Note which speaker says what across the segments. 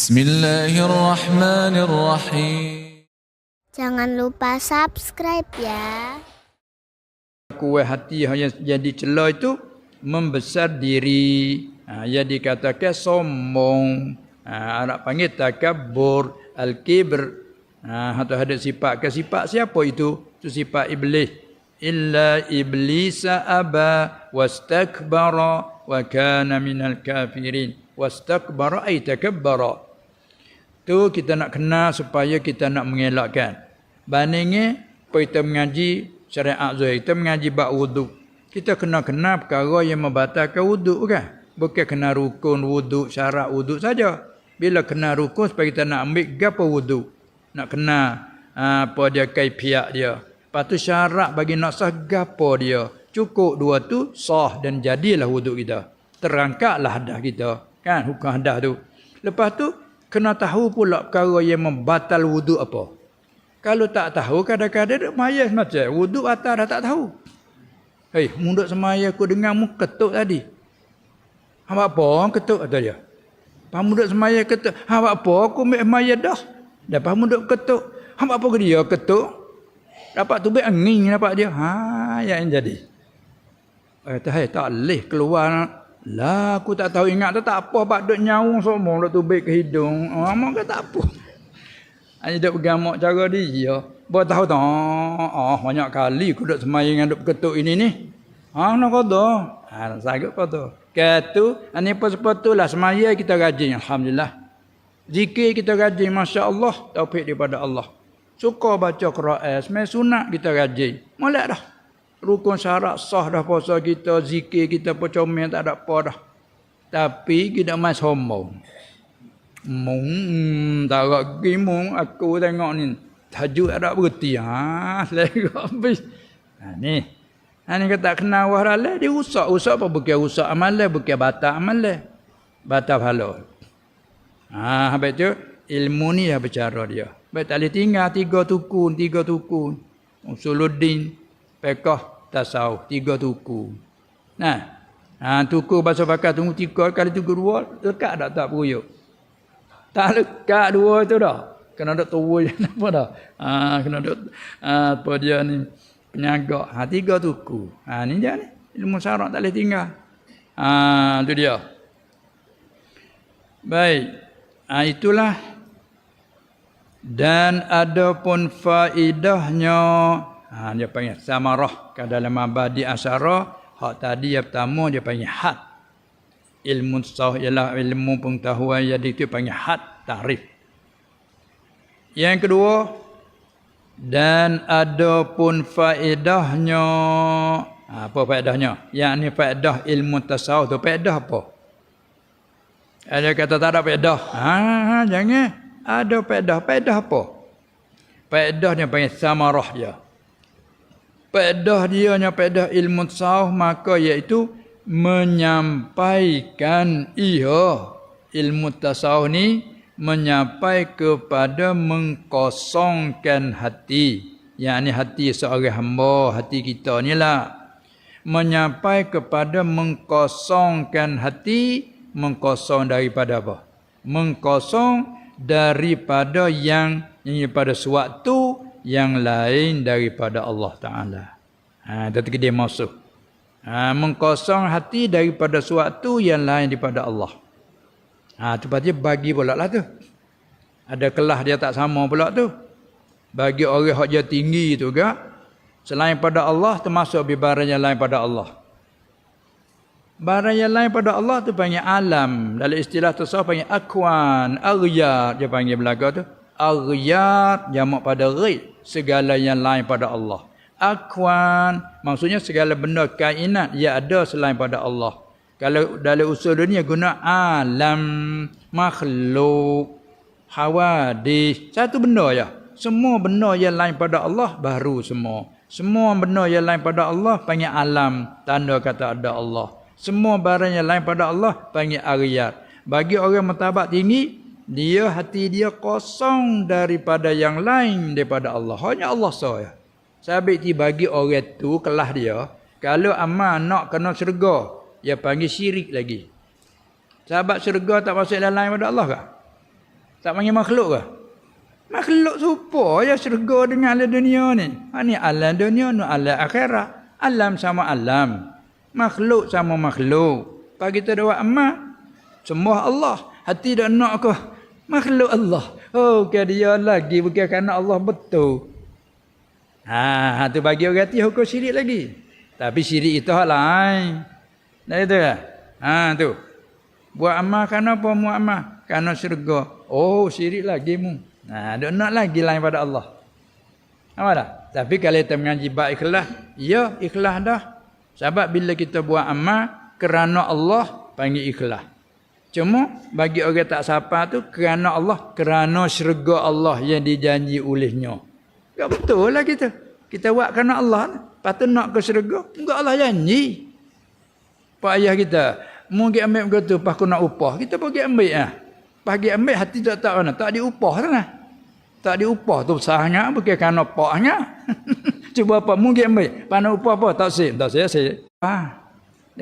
Speaker 1: Bismillahirrahmanirrahim.
Speaker 2: Jangan lupa subscribe ya.
Speaker 3: kuat hati yang jadi celah itu membesar diri. Ha, yang dikatakan sombong. Ha, anak panggil takabur, al-kibr. Ha, atau ada sifat ke sifat siapa itu? Itu sifat iblis. Illa iblisa aba wastakbara wa kana minal kafirin. Wastakbara ay takabbara. Tu kita nak kenal supaya kita nak mengelakkan. Bandingnya kita mengaji syariat zuhur, kita mengaji bab wudu. Kita kena kenal perkara yang membatalkan wudu kan? Bukan kena rukun wudu, syarat wudu saja. Bila kena rukun supaya kita nak ambil gapo wudu. Nak kenal ah, apa dia kaifiat dia. Lepas tu syarat bagi nak sah gapo dia. Cukup dua tu sah dan jadilah wudu kita. Terangkatlah hadah kita. Kan hukum hadah tu. Lepas tu kena tahu pula perkara yang membatal wudu apa. Kalau tak tahu kadang-kadang maya macam wudu atas dah tak tahu. Hei, munduk semaya aku dengar mu ketuk tadi. Hamba apa ketuk kata dia. Pas munduk semaya ketuk, hamba apa aku ambil maya dah. Dapat munduk ketuk. Hamba apa dia ketuk? Dapat tu be angin dapat dia. Ha, yang jadi. Eh, tak tak leh keluar lah aku tak tahu ingat tu tak apa bak duk nyaung semua duk tubik ke hidung. Oh, mak kata apa? Hanya duk pegang mak cara dia. Buat tahu tak? Oh, banyak kali aku duk semayang dengan duk ketuk ini ni. Ha, nak kata. Ha, sakit kata. Ini apa sepatu lah semaya kita rajin. Alhamdulillah. Zikir kita rajin. Masya Allah. Taufik daripada Allah. Suka baca Quran. Semai sunat kita rajin. Molek dah rukun syarat sah dah puasa kita, zikir kita pun comel tak ada apa dah. Tapi kita mai sombong. Mung tak ada gimung aku tengok ni. Tajuk ada berhenti. Ha, lego habis. Ha ni. Ha ni kata kenal wah dia usak. Usak apa bukan usak amalan, bukan batal amalan. Batal pahala. Ha, habis tu ilmu ni dah bercara dia. Baik tak boleh tinggal tiga tukun, tiga tukun. Usuluddin, pekah tasawuf tiga tuku. Nah ha, tuku bahasa bakar tunggu tiga kali tuku dua lekat tak tak peruyuk? Tak lekat dua tu dah. Kena ada tua je apa dah. Ha, kena ada ha, apa dia ni penyagak. Ha, tiga tuku. Ha, ni dia ni. Ilmu syarat tak boleh tinggal. Ha, tu dia. Baik. Ha, itulah. Dan ada pun faedahnya Ha, dia panggil samarah ke dalam abadi asyara. Hak tadi yang pertama dia panggil had. Ilmu sah ialah ilmu pengetahuan jadi itu panggil had tarif. Yang kedua dan ada pun faedahnya ha, apa faedahnya? Yang ni faedah ilmu tasawuf tu faedah apa? Ada kata tak ada faedah. Ha, ha jangan. Ada faedah. Faedah apa? Faedah dia panggil samarah dia pedah dia nya pedah ilmu tasawuf maka iaitu menyampaikan ia ilmu tasawuf ni menyampai kepada mengkosongkan hati. Yakni hati seorang hamba hati kita ni lah. Menyampai kepada mengkosongkan hati mengkosong daripada apa? Mengkosong daripada yang ini pada suatu yang lain daripada Allah Ta'ala. Ha, Tetapi dia masuk. Ha, mengkosong hati daripada suatu yang lain daripada Allah. Ha, tu dia bagi pula lah tu. Ada kelah dia tak sama pula tu. Bagi orang yang dia tinggi tu ke. Selain pada Allah termasuk barang yang lain pada Allah. Barang yang lain pada Allah tu panggil alam. Dalam istilah tu panggil akwan, aryat dia panggil belaka tu. Aryat jamak pada ghaib segala yang lain pada Allah. Akwan maksudnya segala benda kainat yang ada selain pada Allah. Kalau dalam usul dunia guna alam, makhluk, hawadis, satu benda ya. Semua benda yang lain pada Allah baru semua. Semua benda yang lain pada Allah panggil alam, tanda kata ada Allah. Semua barang yang lain pada Allah panggil ariyat. Bagi orang martabat tinggi, dia hati dia kosong daripada yang lain daripada Allah. Hanya Allah saja. Sabit ti bagi orang tu kelah dia, kalau amal nak kena syurga, dia panggil syirik lagi. Sahabat syurga tak masuk dalam lain pada Allah ke? Tak panggil makhluk ke? Makhluk serupa ya syurga dengan alam dunia ni. Ha ni alam dunia ni alam akhirat. Alam sama alam. Makhluk sama makhluk. Pagi kita doa amal. Sembah Allah. Hati dah nak ke? Makhluk Allah. Oh, ke dia lagi bukan kerana Allah betul. Ha, ha tu bagi orang hati hukum syirik lagi. Tapi syirik itu hal lain. Dah itu ya? Ha tu. Buat amal kerana apa mu amal? Kerana syurga. Oh, syirik lagi mu. Ha, dok nak lagi lain pada Allah. Apa dah? Tapi kalau kita mengaji baik ikhlas, ya ikhlas dah. Sebab bila kita buat amal kerana Allah panggil ikhlas. Cuma bagi orang tak sapa tu kerana Allah, kerana syurga Allah yang dijanji olehnya. Tak betul lah kita. Kita buat kerana Allah. Lepas nak ke syurga, enggak Allah janji. Pak ayah kita, mungkin ambil begitu, lepas aku nak upah. Kita pergi ambil lah. Pagi ambil hati tak tak mana. Tak diupah lah. Tak diupah tu sahnya bukan kerana paknya. Cuba apa mungkin ambil. Pana upah apa tak sih. Tak sih sih. Ah.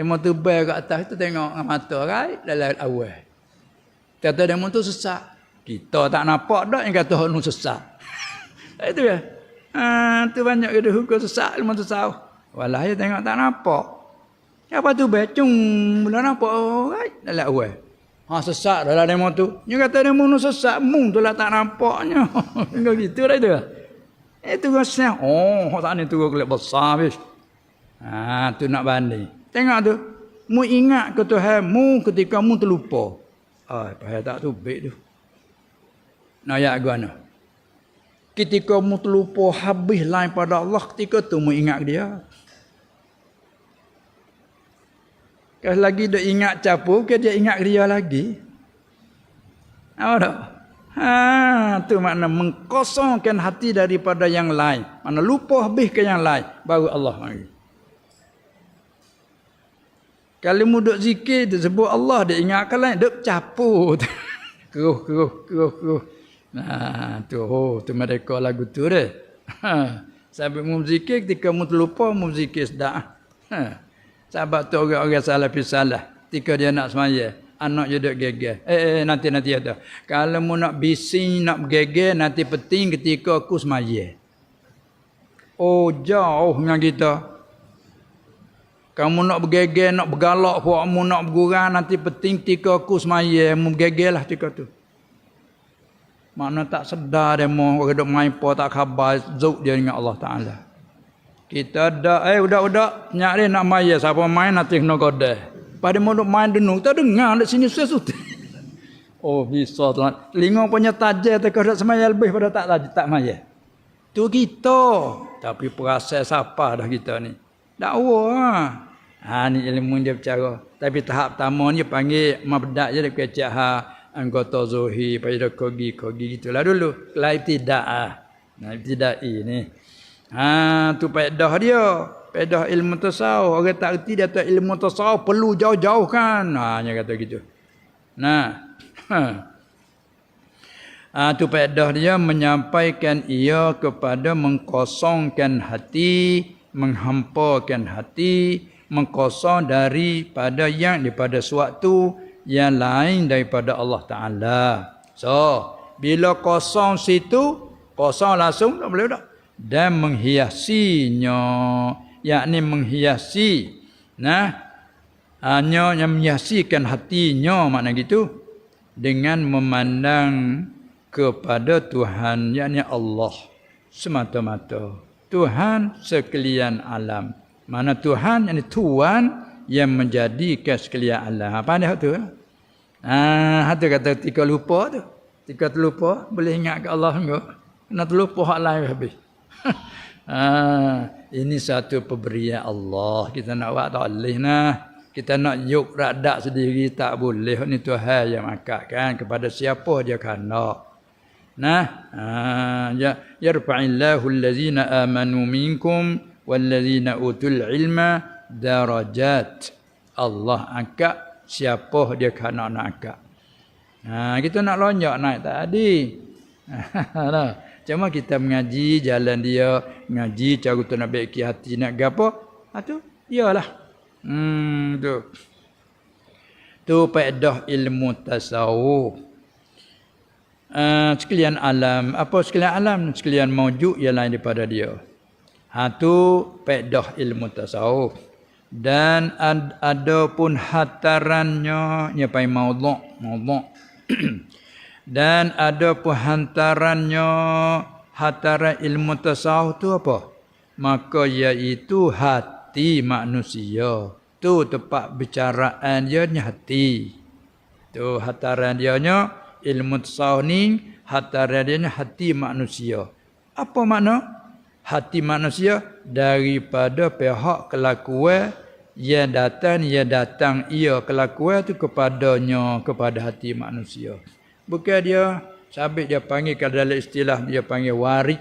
Speaker 3: Mau tu kat atas tu tengok dengan mata right dalam awal. Kata mau tu sesak. Kita tak nampak dak yang kata hok nu sesak. Itu ya. Ah tu banyak kita hukum sesak ilmu tu sah. Walah dia tengok tak nampak. Apa tu becung mula nampak right dalam awal. Ha sesak dalam demo tu. Dia kata demo tu sesak, mung tu lah tak nampaknya. Enggak gitu dah itu. Itu rasa. Oh, tak ni tu kelip besar bis. Ha, tu nak banding. Tengok tu. Mu ingat ke Tuhan mu ketika mu terlupa. Ah, payah tak tu baik tu. Gua no. Ketika mu terlupa habis lain pada Allah ketika tu mu ingat dia. Kalau lagi dia ingat capu, ke dia ingat dia lagi. Apa tak? Ha, tu makna mengkosongkan hati daripada yang lain. Mana lupa habis ke yang lain. Baru Allah mari. Kalau mu duk zikir, dia sebut Allah, dia ingatkan lain, duk capu. keruh, keruh, keruh, keruh. Nah, tu, oh, tu mereka lagu tu deh. Ha, sampai mu zikir, ketika mu terlupa, mu zikir sedap. Ha. Sahabat tu orang-orang salah pi salah. Tika dia nak semaya, anak je duk geger. Eh, eh nanti nanti ada. Kalau mu nak bising nak geger nanti penting ketika aku semaya. Oh jauh dengan kita. Kamu nak bergeger, nak bergalak, mu nak bergurang, nanti penting ketika aku semaya, mu bergegerlah ketika tu. Mana tak sedar dia mu, orang duk main po tak khabar, zuk dia dengan Allah Ta'ala. Kita ada eh udak-udak nyari nak main siapa main nanti kena godeh. Pada mau main denu tak dengar di sini susah Oh bisa tuan. Lingo punya tajam tak kena semaya lebih pada tak lagi tak main. Tu kita. Tapi proses apa dah kita ni. Dakwah. Ha ni ilmu dia bercara. Tapi tahap pertama ni panggil mabda' je dekat cak ha anggota zuhi pada kogi kogi gitulah dulu. Lain tidak ah. Nah tidak ini. Ha tu faedah dia. Faedah ilmu tasawuf. Orang tak reti dia tak ilmu tasawuf perlu jauh-jauh kan. Ha dia kata gitu. Nah. Ha. ha tu faedah dia menyampaikan ia kepada mengkosongkan hati, menghampakan hati, mengkosong daripada yang daripada suatu yang lain daripada Allah Taala. So, bila kosong situ, kosong langsung tak boleh dah. Dan menghiasinya yakni menghiasi nah hanya yang menghiasikan hatinya makna gitu dengan memandang kepada Tuhan yakni Allah semata-mata. Tuhan sekalian alam mana Tuhan yakni Tuhan yang menjadikan sekalian alam apa dia tu ah tu kata tika lupa tu tika terlupa boleh ingat ke Allah enggak nak terlupa hak lain habis ah, ini satu pemberian Allah. Kita nak buat tak boleh nah. Kita nak yuk radak sendiri tak boleh. Ini Tuhan yang angkatkan kepada siapa dia kena. Nah, ah, ya yarfa'illahu allazina amanu minkum wallazina utul ilma darajat. Allah angkat siapa dia kena nak angkat. Ha, kita nak lonjak naik tadi. Ha, Cuma kita mengaji jalan dia, mengaji cara tu nak baiki hati nak gapo? Ha tu, iyalah. Hmm tu. Tu faedah ilmu tasawuf. uh, sekalian alam. Apa sekalian alam? Sekalian maujud lain daripada dia. Ha tu pedah ilmu tasawuf. Dan ad, ada pun hatarannya nya pai maudhu' maudhu' dan ada pun hantarannya hataran ilmu tasawuf tu apa? Maka iaitu hati manusia. Tu tempat bicaraan dia ni hati. Tu hataran dia nya ilmu tasawuf ni hataran dia ni hati manusia. Apa makna? Hati manusia daripada pihak kelakuan yang datang yang datang ia kelakuan tu kepadanya kepada hati manusia. Bukan dia sabit dia panggil kalau dalam istilah dia panggil warid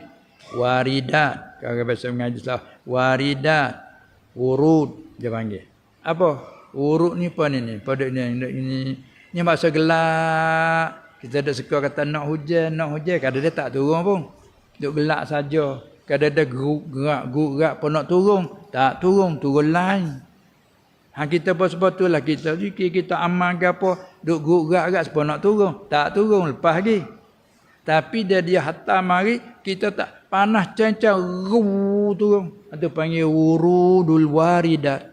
Speaker 3: waridat kalau bahasa mengaji salah waridat urud dia panggil. Apa? Urut ni apa ni? Pada ni ini ini, ni masa gelap. Kita ada suka kata nak hujan, nak hujan. Kadang dia tak turun pun. Duk gelap saja. Kadang ada gerak, gerak pun nak turun. Tak turun, turun lain. Ha, kita pun sebab tu lah kita zikir, kita amal ke apa. Duk gerak-gerak sebab nak turun. Tak turun, lepas lagi. Tapi dia dia hatta mari, kita tak panas cancang, ru turun. Itu panggil urudul waridat.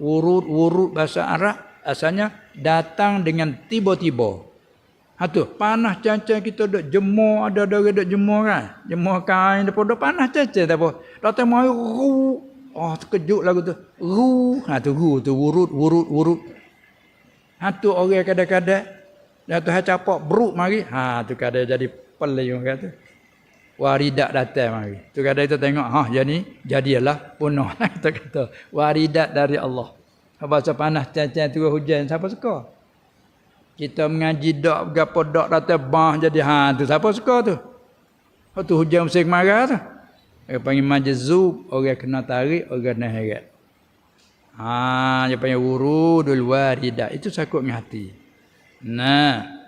Speaker 3: Urut-urut bahasa Arab asalnya datang dengan tiba-tiba. Ha tu, panas cancang kita duk jemur, ada ada orang duk jemur kan. Jemur kain depa duk panas cancang tak apa. Datang mai ru. Oh, terkejut lagu tu. Ru. Ha tu ru tu urut urut urut. Ha tu orang kadang-kadang dah tu capak bruk mari. Ha tu kadang jadi pelai orang kata. Waridat datang mari. Tu kadang kita tengok, ha jadi jadilah punah kita kata. Waridat dari Allah. Bahasa panas cancang tu hujan siapa suka? Kita mengaji dak gapo dak datang bah jadi ha tu siapa suka tu? Oh tu hujan musim marah tu. Dia panggil majzub, orang kena tarik, orang kena heret. Ha, dia panggil wurudul waridah. Itu sakut dengan hati. Nah.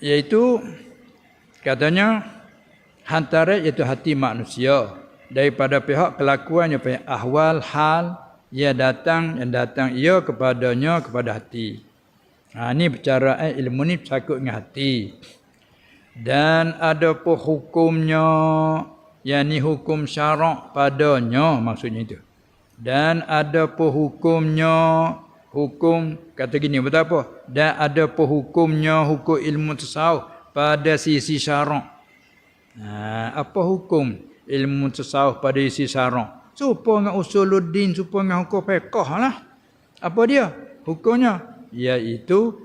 Speaker 3: Iaitu katanya hantarat iaitu hati manusia daripada pihak kelakuan yang ahwal hal ia datang yang datang ia kepadanya kepada hati. Ha ni percaraan ilmu ni sakut dengan hati. Dan ada pun hukumnya yang ni hukum syarak padanya maksudnya itu. Dan ada pun hukumnya hukum kata gini betul apa? Dan ada pun hukumnya hukum ilmu tasawuf pada sisi syarak. Ha, apa hukum ilmu tasawuf pada sisi syarak? Supa dengan usuluddin, supa dengan hukum fiqh lah. Apa dia? Hukumnya iaitu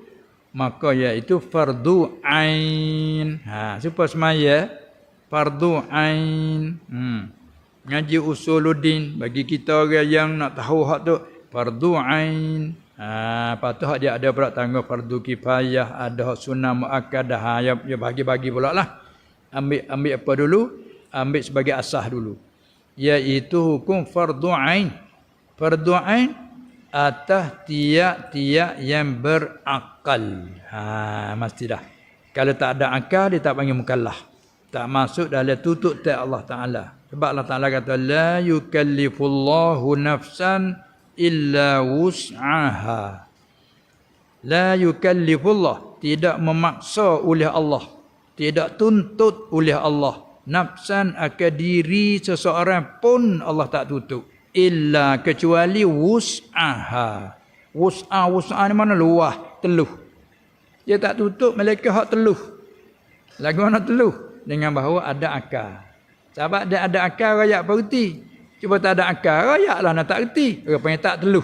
Speaker 3: maka iaitu fardu ain. Ha, supa semaya fardu ain. Hmm. Ngaji usuluddin bagi kita orang yang nak tahu hak tu fardu ain. Ha, patut dia ada berat tanggung fardu kifayah, ada sunnah muakkadah. Ha, ya, ya bagi-bagi pula lah. Ambil ambil apa dulu? Ambil sebagai asah dulu iaitu hukum fardu ain. Fardu ain atas tiap-tiap yang berakal. Ha mesti dah. Kalau tak ada akal dia tak panggil mukallaf. Tak masuk dalam tutup tak Allah Taala. Sebab Allah Taala kata la yukallifullahu nafsan illa wus'aha. La yukallifullah tidak memaksa oleh Allah. Tidak tuntut oleh Allah nafsan akan diri seseorang pun Allah tak tutup illa kecuali wus'aha. Wus'a wus'a ni mana? Luah teluh. Dia tak tutup mereka hak teluh. Lagu mana teluh? Dengan bahawa ada akal sebab dia ada akal rakyat perti cuba tak ada akal rakyat lah nak tak reti. Orang tak teluh.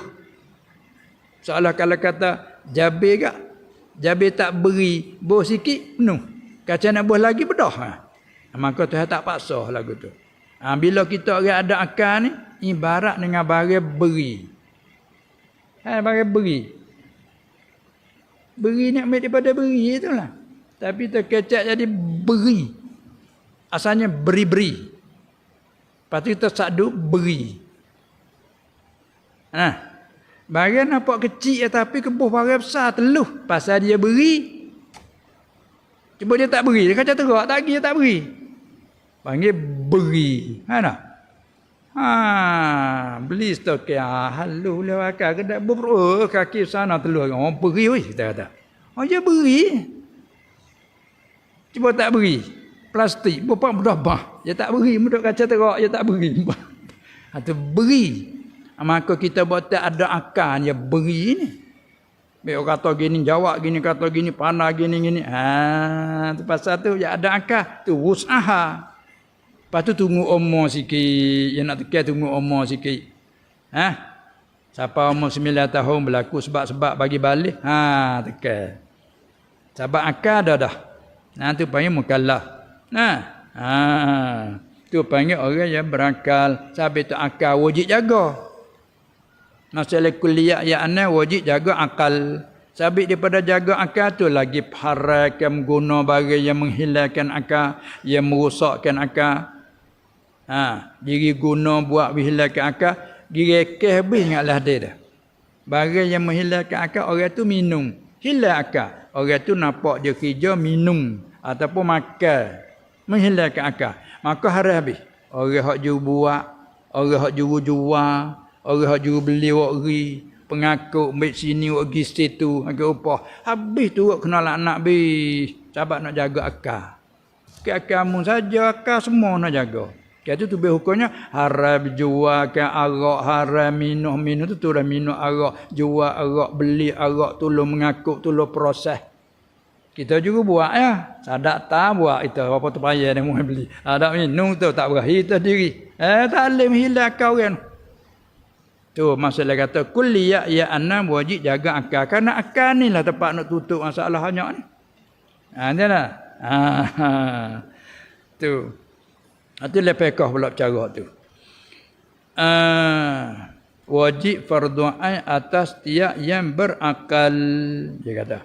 Speaker 3: Seolah kalau kata jabir gak jabir tak beri boh sikit penuh. Kaca nak boh lagi bedah ha? Maka Tuhan tak paksa lagu tu. Ha, bila kita orang ada akal ni, ibarat dengan barang beri. Ha, barang beri. Beri ni ambil daripada beri itulah. Tapi terkecak jadi beri. Asalnya beri-beri. Lepas tu kita sadu beri. Nah, barang nampak kecil ya, tapi kebuh barang besar teluh. Pasal dia beri. Cuba dia tak beri. Dia kata teruk. Tak lagi dia tak beri panggil beri ha tak ha beli stok ya halu le akak ke dak bro kaki sana telur orang beri oi kita kata oh ya beri Cuba tak beri. Plastik. Bapak mudah bah. Dia tak beri. Mudah kaca teruk. Dia tak beri. Atau beri. Maka kita buat tak ada akal. Dia beri ni. Biar kata gini, jawab gini, kata gini, panah gini, gini. Ha, tu pasal tu, ya ada akal. Tu usaha. Lepas tu tunggu umur sikit. Yang nak tekan tunggu umur sikit. Ha? Siapa umur sembilan tahun berlaku sebab-sebab bagi balik. Ha, tekan. Sebab akal dah dah. Nah, tu panggil mukallaf. Nah. Ha. Tu panggil orang yang berakal. Sebab tu akal wajib jaga. Masalah kuliah ya ana wajib jaga akal. Sabit daripada jaga akal tu lagi haramkan guna barang yang menghilangkan akal, yang merosakkan akal. Ha, diri guna buat menghilangkan akal, diri ke habis ingatlah dia dah. Barang yang menghilangkan akal orang tu minum, hilang akal. Orang tu nampak dia kerja minum ataupun makan menghilangkan akal. Maka haram habis. Orang hak juru buat, orang hak juru jual, Orang hak juru beli wak ri. Pengaku ambil sini pergi situ. Agak upah. Habis tu wak kena anak bi. Sahabat nak jaga akal. Ke akamu saja akal semua nak jaga. Kata tu hukumnya haram jual ke arak haram minum minum tu tu dah minum arak jual arak beli arak tolong mengaku tolong proses kita juga buat ya sadak tak buat itu apa tu payah dia mau beli ada minum tu tak berakhir tu diri eh tak boleh hilang kau kan Tu masalah kata kulliyah ya anna wajib jaga akal. Karena akal ni lah tempat nak tutup masalah banyak ni. Ha lah. Ha, tu. Itu lepekah pula cara tu. Ha, wajib fardu ain atas tiap yang berakal. Dia kata.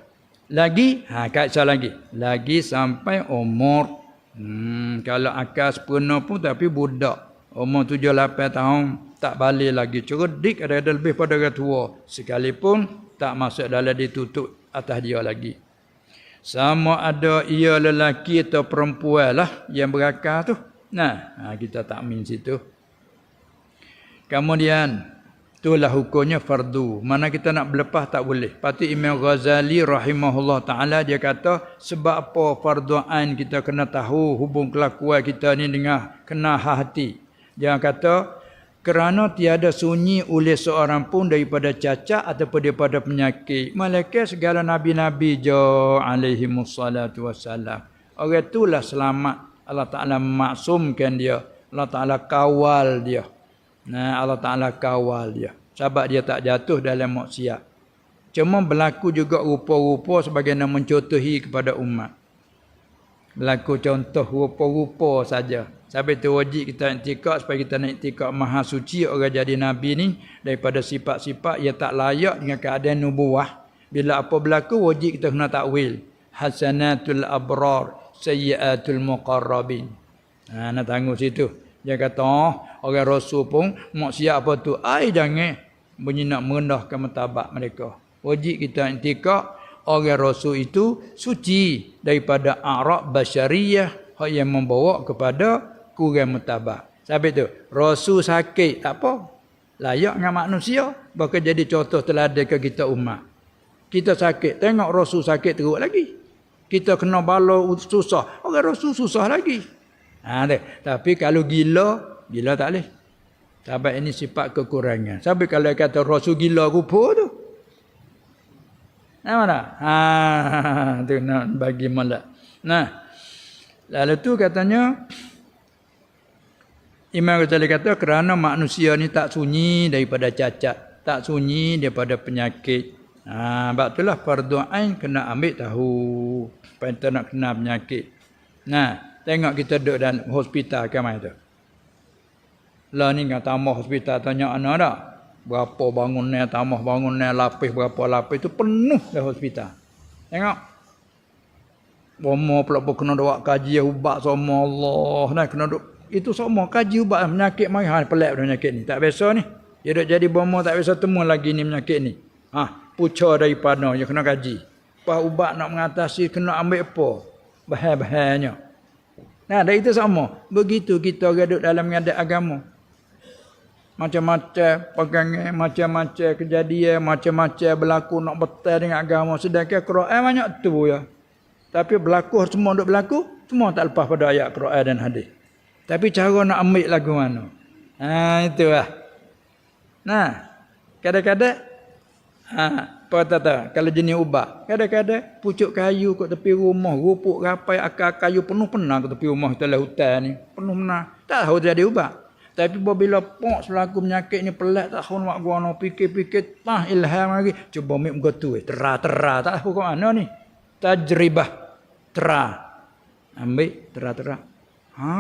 Speaker 3: Lagi, ha kaitsa lagi. Lagi sampai umur hmm, kalau akal sempurna pun tapi budak. Umur tujuh lapan tahun tak balik lagi cerdik ada ada lebih pada orang tua sekalipun tak masuk dalam ditutup atas dia lagi sama ada ia lelaki atau perempuan lah yang berakal tu nah ha, kita tak min situ kemudian itulah hukumnya fardu mana kita nak berlepas tak boleh pati Imam Ghazali rahimahullah taala dia kata sebab apa fardu ain kita kena tahu hubung kelakuan kita ni dengan kena hati dia kata kerana tiada sunyi oleh seorang pun daripada cacat ataupun daripada penyakit. Malaikat segala nabi-nabi jo alaihi wassalam. Orang itulah selamat. Allah Taala maksumkan dia. Allah Taala kawal dia. Nah, Allah Taala kawal dia. Sebab dia tak jatuh dalam maksiat. Cuma berlaku juga rupa-rupa sebagai nak mencontohi kepada umat. Berlaku contoh rupa-rupa saja. Sampai tu wajib kita intikak supaya kita nak intikak maha suci orang jadi nabi ni daripada sifat-sifat yang tak layak dengan keadaan nubuah. Bila apa berlaku wajib kita kena takwil. Hasanatul abrar sayyiatul muqarrabin. Ha nak tangguh situ. Dia kata oh, orang rasul pun maksiat apa tu ai jangan bunyi nak merendahkan martabat mereka. Wajib kita intikak orang rasul itu suci daripada arab basyariyah yang membawa kepada kurang mutabak. Sampai tu, rasul sakit tak apa. Layak dengan manusia, bahkan jadi contoh teladan ke kita umat. Kita sakit, tengok rasul sakit teruk lagi. Kita kena bala susah, orang rasul susah lagi. Ha. Tapi kalau gila, gila tak boleh. Sebab ini sifat kekurangan. Sampai kalau kata rasul gila rupa tu. Nah mana? Ha, tu nak bagi malak. Nah. Lalu tu katanya Imam Ghazali kata kerana manusia ni tak sunyi daripada cacat, tak sunyi daripada penyakit. Ha, sebab itulah fardu ain kena ambil tahu yang nak kena penyakit. Nah, tengok kita duduk dalam hospital ke mana tu. Lah ni kan tambah hospital tanya anak dah. Berapa bangunan, tambah bangunan, lapis berapa lapis tu penuh dah hospital. Tengok. Bomo pula pun kena doa kaji ubat sama Allah. Nah, kena duk itu semua kaji ubat penyakit mai ha pelik penyakit ni tak biasa ni dia dah jadi bomo tak biasa temu lagi ni penyakit ni ha puca daripada yang kena kaji apa ubat nak mengatasi kena ambil apa bahan-bahannya nah dah itu sama. Begitu kita gaduh dalam mengadap agama. Macam-macam pegangan macam-macam kejadian macam-macam berlaku nak betul dengan agama. Sedangkan Quran banyak tu ya. Tapi berlaku semua duk berlaku, semua tak lepas pada ayat Quran dan hadis. Tapi cara nak ambil lagu mana? Ha itulah. Nah, kadang-kadang ha apa kata kalau jenis ubat, kadang-kadang pucuk kayu kat tepi rumah, rupuk rapai akar kayu penuh pernah kat tepi rumah lah hutan ni. Penuh pernah. Tak tahu jadi ubat. Tapi bila pok selaku penyakit ni pelat tak tahu nak gua nak fikir-fikir tah ilham lagi. Cuba ambil muka tu eh. Tera-tera tak tahu kat mana ni. Tajribah. Tera. Ambil tera-tera. Ha.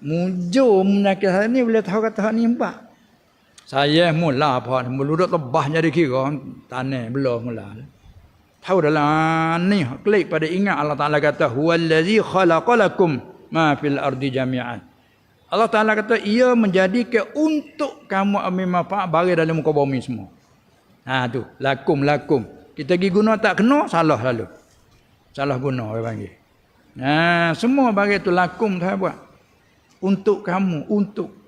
Speaker 3: Mujur penyakit saya ni boleh tahu kata ni empat. Saya mula apa meluduk lebah jadi kira tanah belum mula. Tahu dalam ni klik pada ingat Allah Taala kata huwallazi khalaqalakum ma fil ardi jami'an. Allah Taala kata ia menjadi ke untuk kamu ambil manfaat bagi dalam muka bumi semua. Ha tu lakum lakum. Kita pergi guna tak kena salah lalu. Salah guna orang panggil. Ha semua bagi tu lakum tu buat. Untuk kamu, untuk.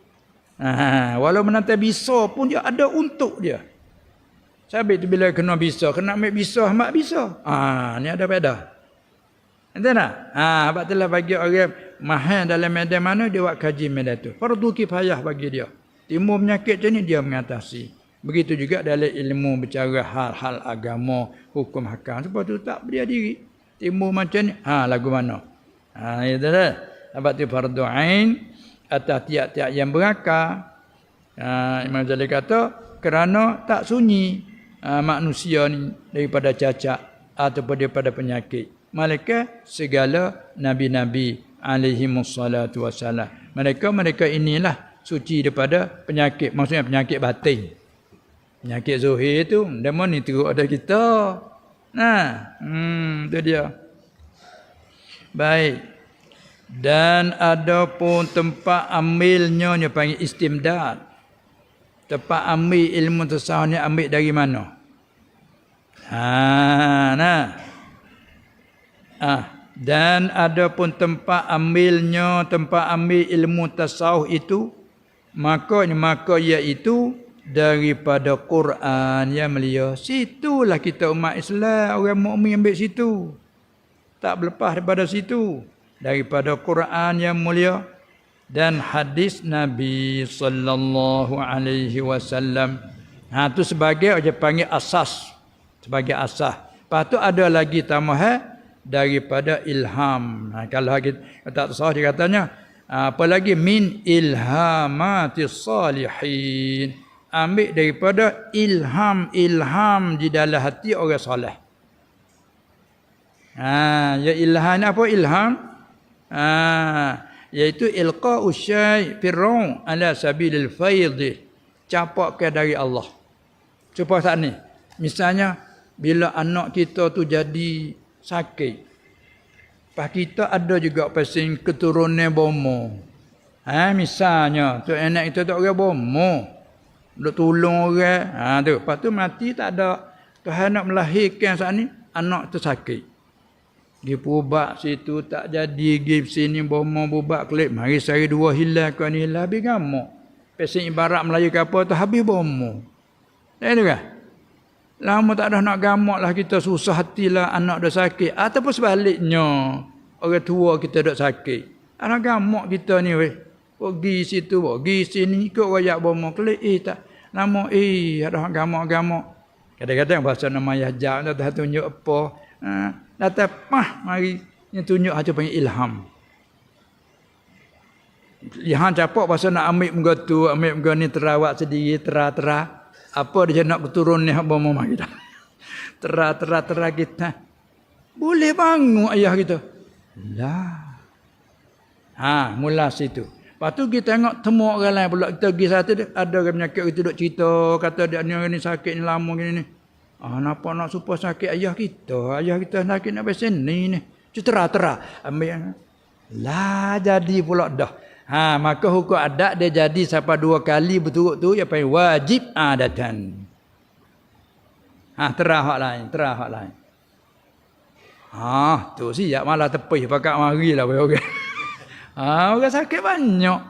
Speaker 3: Ha walau nanti bisa pun dia ada untuk dia. Sabit tu bila kena bisa, kena ambil bisa, ambil bisa. Ha ni ada beda. Entah tak? Ha, sebab itulah bagi orang mahal dalam medan mana dia buat kaji medan tu. Fardu kifayah bagi dia. Timur penyakit macam ni dia mengatasi. Begitu juga dalam ilmu bicara hal-hal agama, hukum hakam. Sebab tu tak berdiri diri. Timur macam ni, ha lagu mana? Ha itu dah. Sebab tu fardu ain atas tiap-tiap yang berakal. Ha, Imam Jalil kata kerana tak sunyi ha, manusia ni daripada cacat ataupun daripada penyakit malaikat segala nabi-nabi alaihi wassalatu wassalam. Mereka mereka inilah suci daripada penyakit, maksudnya penyakit batin. Penyakit zuhir itu demon ni teruk ada kita. Nah, hmm tu dia. Baik. Dan ada pun tempat ambilnya ni panggil istimdad. Tempat ambil ilmu tasawuf ni ambil dari mana? Ha, nah. Ah, dan ada pun tempat ambilnya, tempat ambil ilmu tasawuf itu, maka maka iaitu daripada Quran yang mulia. Situlah kita umat Islam, orang mukmin ambil situ. Tak berlepas daripada situ. Daripada Quran yang mulia dan hadis Nabi sallallahu alaihi wasallam. Ha tu sebagai dia panggil asas. Sebagai asas. Tu ada lagi tambahan daripada ilham. Ha, kalau kita tak sah dia katanya apa lagi min ilhamati salihin. Ambil daripada ilham-ilham di dalam hati orang soleh. Ha, ya ilham apa ilham? Ha, iaitu ilqa usyai fir'aun ala sabilil faid. Capakkan dari Allah. Cuba saat ni. Misalnya bila anak kita tu jadi sakit. Pas kita ada juga pasien keturunan bomo. Ha, misalnya, tu anak itu tak orang bomo. Duk tolong orang. Ha, tu. Lepas tu mati tak ada. Tuhan nak melahirkan saat ni, anak tu sakit. Dia pubak situ tak jadi. Pergi sini bomo pubak klik. Mari sehari dua hilang kau ni hilang. Habis gamuk. Pasien ibarat Melayu ke apa tu habis bomo. Tak ada kan? Lama tak ada nak gamak lah kita susah hatilah anak dah sakit. Ataupun sebaliknya. Orang tua kita dah sakit. Anak gamak kita ni weh. Pergi situ, pergi sini. Ikut wayak bomo kelik. Eh tak. Lama eh ada gamak-gamak. Kadang-kadang bahasa nama yahjak. Dah tunjuk apa. Ha, datang pah mari. Yang tunjuk hati panggil ilham. Ilham capak bahasa nak ambil muka tu. Ambil muka ni terawat sendiri. Terah-terah apa dia nak berturun ni apa mau kita tera tera tera kita boleh bangun ayah kita lah ha mula situ lepas tu kita tengok temu orang lain pula kita pergi satu ada orang penyakit itu duk cerita kata dia ni ni sakit ni lama gini ni ah napa nak supaya sakit ayah kita ayah kita sakit nak besen ni ni tera tera ambil lah jadi pula dah Ha maka hukum adat dia jadi sampai dua kali berturut tu ya panggil wajib adatan. Ha terah hak lain, terah hak lain. Ha tu siap malah tepih pakat marilah bagi orang. Ha orang sakit banyak.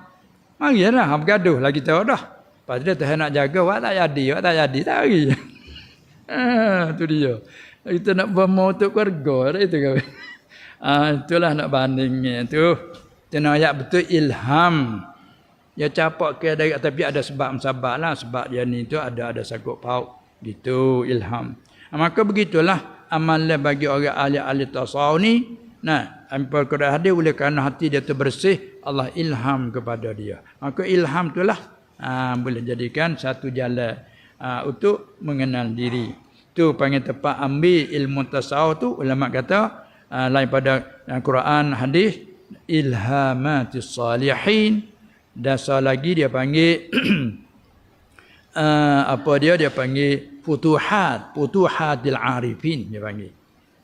Speaker 3: Marilah ha bergaduh lah kita dah. Lepas tu dia nak jaga, wak tak jadi, wak tak jadi, tak hari. Ha, tu dia. Kita nak bermo untuk keluarga itu kau. Ah itulah nak bandingnya tu. Kena ayat betul ilham. Ya capak ke dari tapi ada sebab sebab lah sebab dia ni tu ada ada sakut pauk gitu ilham. Ah, maka begitulah amalan bagi orang ahli-ahli tasawuf ni Nah, apa Quran hadir oleh kerana hati dia tu bersih, Allah ilham kepada dia. Maka ilham itulah aa, boleh jadikan satu jalan aa, untuk mengenal diri. Tu panggil tepat ambil ilmu tasawuf tu ulama kata uh, lain pada uh, Quran hadis ilhamatus salihin. Dasar lagi dia panggil uh, apa dia? Dia panggil futuhat futuhatil arifin dia panggil.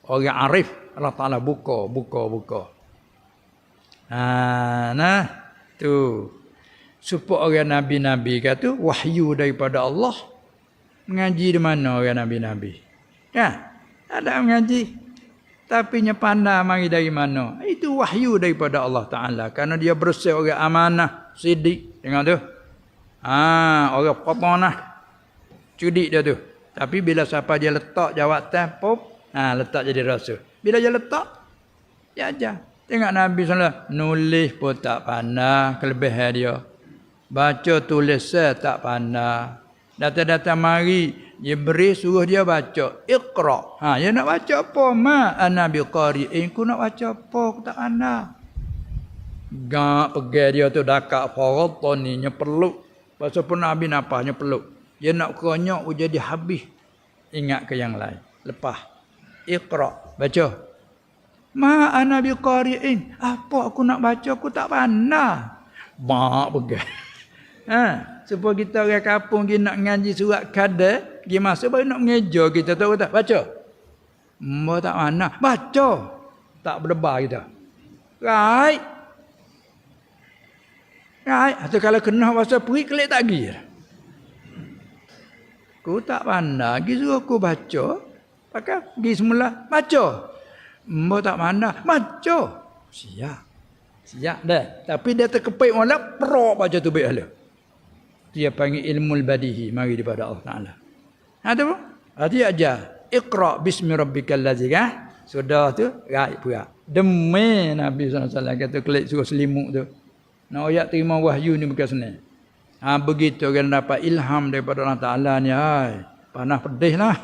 Speaker 3: Orang arif Allah Taala buka buka buka. Ha nah tu. Supaya orang nabi-nabi kata wahyu daripada Allah mengaji di mana orang nabi-nabi kan ada mengaji tapi nya pandai mari dari mana? Itu wahyu daripada Allah Taala kerana dia bersih orang amanah, sidik dengan tu. Ha, orang papanah. Cudik dia tu. Tapi bila siapa dia letak jawatan pop, ha letak jadi rasul. Bila dia letak ya aja. Tengok Nabi sallallahu nulis pun tak pandai kelebihan dia. Baca tulis tak pandai. Datang-datang mari Jibril suruh dia baca Iqra. Ha, dia nak baca apa? Ma ana biqari'in. Ku nak baca apa? Aku tak ana. Gak pergi dia tu dakak faraton ni nya perlu. Pasal pun Nabi napa nya perlu. Dia nak konyok jadi habis. Ingat ke yang lain. Lepas. Iqra. Baca. Ma ana biqari'in. Apa aku nak baca? Aku tak pandai. Mak pergi. Ha, supaya kita orang kampung kita nak ngaji surat kadar, pergi masuk baru nak mengeja kita tahu tak? Baca. Mbak tak mana. Baca. Tak berdebar kita. Right right atau kalau kena bahasa perik kelik tak pergi. Aku tak pandai. Pergi suruh aku baca. Pakai pergi semula. Baca. Mbak tak mana. Baca. Siap. Siap dah. Tapi dia terkepit malam pro baca tu baik dia panggil ilmu badihi mari daripada Allah Taala Ha tu. Hati aja. Iqra bismi rabbikal ladzi kan? Sudah tu gaib pula. Demi Nabi SAW kata kelik suruh selimut tu. Nak ayat terima wahyu ni bukan senang. Ha begitu kan dapat ilham daripada Allah Taala ni hai. Panas pedih lah.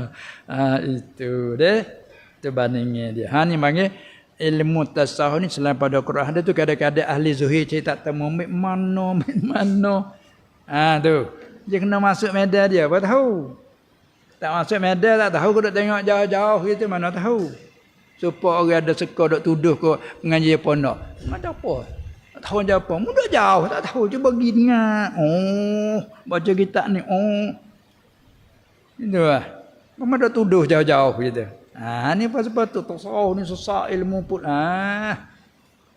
Speaker 3: ha, itu deh. Itu bandingnya dia. Ha ni panggil ilmu tasawuf ni selain pada Quran ada tu kadang-kadang ahli zuhir cerita temu mana mana. Ha tu. Dia kena masuk medan dia, apa tahu. Tak masuk medan tak tahu, kau tengok jauh-jauh gitu, mana tahu. Supaya orang ada seka dok tuduh kau mengaji apa nak. Mana apa? Tak tahu apa. Mudah jauh, tak tahu. Cuba pergi dengar. Oh, baca kitab ni. Oh. Itu lah. Mama dah tuduh jauh-jauh gitu. Ah, ni apa sebab tu? Tasawuf ni susah ilmu pun. Ah.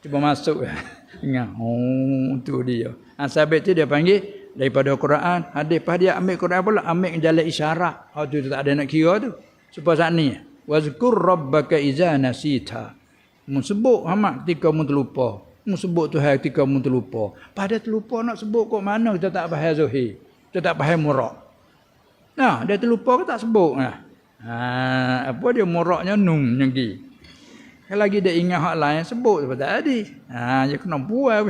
Speaker 3: Cuba masuk. Ingat. Oh, tu dia. Ah, sabit tu dia panggil daripada Quran. Hadis pas dia ambil Quran pula ambil jalan isyarat. Oh tu tak ada nak kira tu. Supaya saat ni wazkur rabbaka iza nasita. Mu sebut hamak ketika mu terlupa. Mu sebut Tuhan ketika mu terlupa. Pada terlupa nak sebut kok mana kita tak faham zuhir. Kita tak faham murak. Nah dia terlupa ke tak sebut? Nah. Ha, apa dia muraknya nung nyegi lagi dia ingat hak lain sebut seperti tadi. Ha dia kena buat